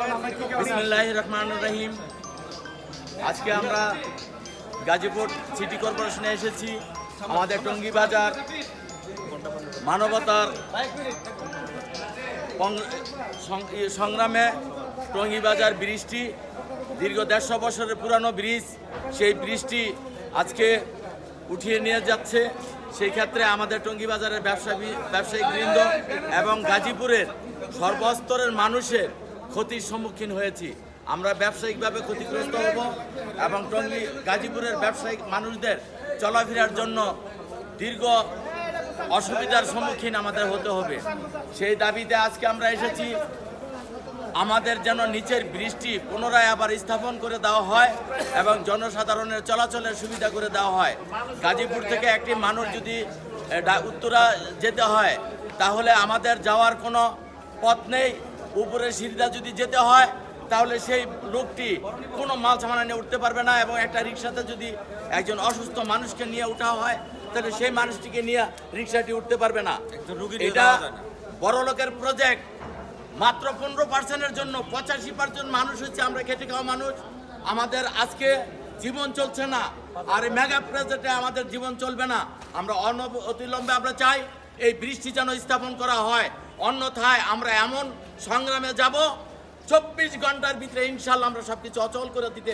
বিসমুল্লাহ রহমান রহিম। আজকে আমরা গাজীপুর সিটি কর্পোরেশনে এসেছি। আমাদের টঙ্গী বাজার মানবতার কং- সং- ই- সংগ্রামে টঙ্গী বাজার ব্রিজটি দীর্ঘ দেড়শো বছরের পুরানো ব্রিজ, সেই ব্রিজটি আজকে উঠিয়ে নিয়ে যাচ্ছে। সেই ক্ষেত্রে আমাদের টঙ্গী বাজারের ব্যবসায়ী ব্যবসায়িক বৃন্দ এবং গাজীপুরের সর্বস্তরের মানুষের ক্ষতির সম্মুখীন হয়েছি। আমরা ব্যবসায়িকভাবে ক্ষতিগ্রস্ত হব এবং টঙ্গী, গাজীপুরের ব্যবসায়িক মানুষদের চলাফেরার জন্য দীর্ঘ অসুবিধার সম্মুখীন আমাদের হতে হবে। সেই দাবিতে আজকে আমরা এসেছি। আমাদের যেন নিচের বৃষ্টি পুনরায় আবার স্থাপন করে দেওয়া হয় এবং জনসাধারণের চলাচলের সুবিধা করে দেওয়া হয়। গাজীপুর থেকে একটি মানুষ যদি উত্তরা যেতে হয়, তাহলে আমাদের যাওয়ার কোনো পথ নেই। উপরে সিঁড়িটা যদি যেতে হয় তাহলে সেই লোকটি কোনো মাল সামানা নিয়ে উঠতে পারবে না এবং একটা রিক্সাতে যদি একজন অসুস্থ মানুষকে নিয়ে ওঠা হয় তাহলে সেই মানুষটিকে নিয়ে রিক্সাটি উঠতে পারবে না। এটা বড় লোকের প্রজেক্ট মাত্র পনেরো পার্সেন্টের জন্য পঁচাশি পার্সেন্ট মানুষ হচ্ছে আমরা খেটে খাওয়া মানুষ। আমাদের আজকে জীবন চলছে না। আর এই মেগা প্রজেক্টে আমাদের জীবন চলবে না। আমরা অনব অতিলম্বে আমরা চাই এই বৃষ্টি যেন স্থাপন করা হয়। অন্যথায় আমরা এমন সংগ্রামে যাব চব্বিশ ঘণ্টার ভিতরে ইনশাল্লাহ আমরা সবকিছু অচল করে দিতে।